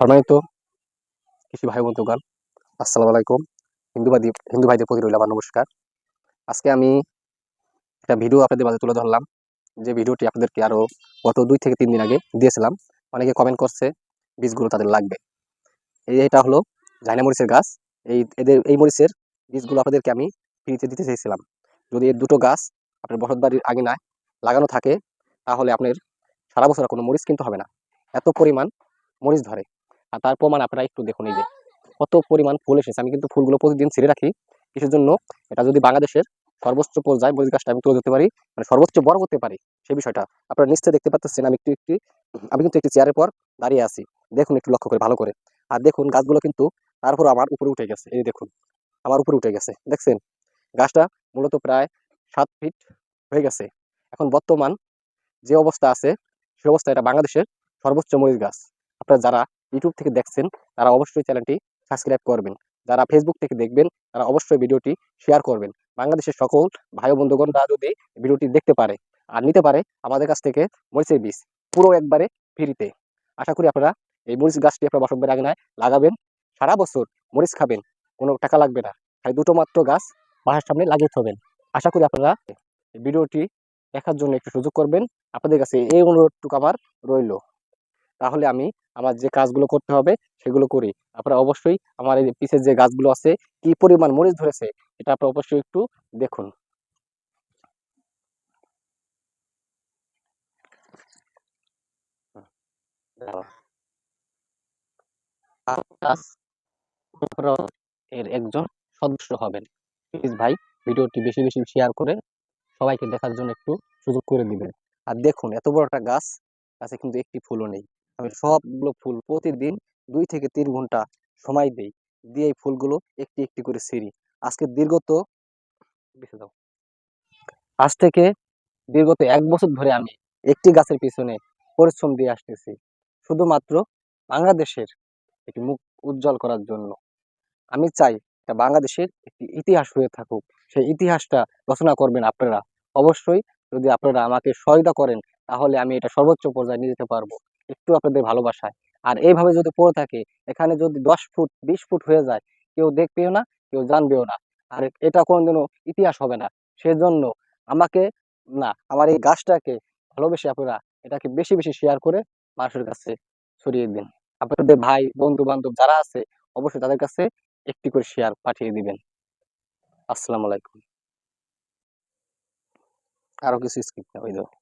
সম্মানিত কৃষি ভাই বন্ধুগণ, আসসালামু আলাইকুম। হিন্দুবাদী হিন্দু ভাইদের প্রতি রইল আমার নমস্কার। আজকে আমি একটা ভিডিও আপনাদের মাঝে তুলে ধরলাম। যে ভিডিওটি আপনাদেরকে আরও গত দুই থেকে তিন দিন আগে দিয়েছিলাম। অনেকে কমেন্ট করছে, বীজগুলো তাদের লাগবে। এই এটা হলো জাইনা মরিচের গাছ। এই এদের, এই মরিচের বীজগুলো আপনাদেরকে আমি ফ্রিতে দিতে চেয়েছিলাম। যদি এর দুটো গাছ আপনার বসত বাড়ির আগে আঙিনায় লাগানো থাকে, তাহলে আপনার সারা বছর কোনো মরিচ কিন্তু হবে না। এত পরিমাণ মরিচ ধরে। আর তার প্রমাণ আপনারা একটু দেখুন এই যে, কত পরিমাণ ফুল এসেছে। আমি কিন্তু ফুলগুলো প্রতিদিন ছিঁড়ে রাখি। কিসের জন্য এটা যদি বাংলাদেশের সর্বোচ্চ পর্যায়ে মরিচ গাছটা আমি তুলে ধরতে পারি মানে সর্বোচ্চ বড় করতে পারি সেই বিষয়টা, আপনারা নিশ্চয়ই দেখতে পাচ্ছেন আমি একটু, একটি, আমি কিন্তু একটি চেয়ারের পর দাঁড়িয়ে আছি। দেখুন একটু লক্ষ্য করে ভালো করে। আর দেখুন গাছগুলো কিন্তু তারপর আমার উপরে উঠে গেছে। এই দেখুন, আমার উপরে উঠে গেছে। দেখছেন? গাছটা মূলত প্রায় সাত ফিট হয়ে গেছে। এখন বর্তমান যে অবস্থা আছে, সে অবস্থা এটা বাংলাদেশের সর্বোচ্চ মরিচ গাছ। আপনারা যারা ইউটিউব থেকে দেখছেন, তারা অবশ্যই চ্যানেলটি সাবস্ক্রাইব করবেন। যারা ফেসবুক থেকে দেখবেন, তারা অবশ্যই ভিডিওটি শেয়ার করবেন। বাংলাদেশের সকল ভাই বন্ধুগণরা যদি ভিডিওটি দেখতে পারে আর নিতে পারে, আমাদের কাছ থেকে মরিচের বীজ পুরো একবারে ফ্রিতে। আশা করি আপনারা এই মরিচ গাছটি আপনার বাসবের আগে লাগাবেন। সারা বছর মরিচ খাবেন, কোনো টাকা লাগবে না। খালি দুটো মাত্র গাছ বাসার সামনে লাগিয়ে থবেন। আশা করি আপনারা ভিডিওটি দেখার জন্য একটু সুযোগ করবেন। আপনাদের কাছে এই অনুরোধটুকু আমার রইল। তাহলে আমি আমার যে কাজগুলো করতে হবে সেগুলো করি। আপনারা অবশ্যই আমার এই পিছের যে গাছগুলো আছে, কি পরিমাণ মরিচ ধরেছে, এটা আপনারা অবশ্যই একটু দেখুন। এর একজন সদস্য হবেন। প্লিজ ভাই, ভিডিওটি বেশি বেশি শেয়ার করে সবাইকে দেখার জন্য একটু সুযোগ করে দিবেন। আর দেখুন, এত বড় একটা গাছ, গাছে কিন্তু একটি ফুলও নেই। আমি সবগুলো ফুল প্রতিদিন দুই থেকে তিন ঘণ্টা সময় দেই। দিয়ে এই ফুলগুলো একটি একটি করে ছিঁড়ি। আজকে দীর্ঘত দাও আজ থেকে দীর্ঘত এক বছর ধরে আমি একটি গাছের পিছনে পরিশ্রম দিয়ে আসতেছি। শুধুমাত্র বাংলাদেশের একটি মুখ উজ্জ্বল করার জন্য। আমি চাই এটা বাংলাদেশের একটি ইতিহাস হয়ে থাকুক। সেই ইতিহাসটা রচনা করবেন আপনারা। অবশ্যই যদি আপনারা আমাকে সহায়তা করেন, তাহলে আমি এটা সর্বোচ্চ পর্যায়ে নিয়ে যেতে পারব। একটু আপনাদের ভালোবাসায়। আর এইভাবে যদি পড়ে থাকে, এখানে যদি দশ ফুট, বিশ ফুট হয়ে যায়, কেউ দেখবেও না, কেউ জানবেও না। আর এটা কোনোদিনও ইতিহাস হবে না। সেজন্য আমাকে, না, আমার এই গাছটাকে ভালোবেসে আপনারা এটাকে বেশি বেশি শেয়ার করে মানুষের কাছে ছড়িয়ে দিন। আপনাদের ভাই বন্ধু বান্ধব যারা আছে, অবশ্যই তাদের কাছে একটি করে শেয়ার পাঠিয়ে দিবেন। আসসালামু আলাইকুম। আরও কিছু স্ক্রিপ্ট ওই দাও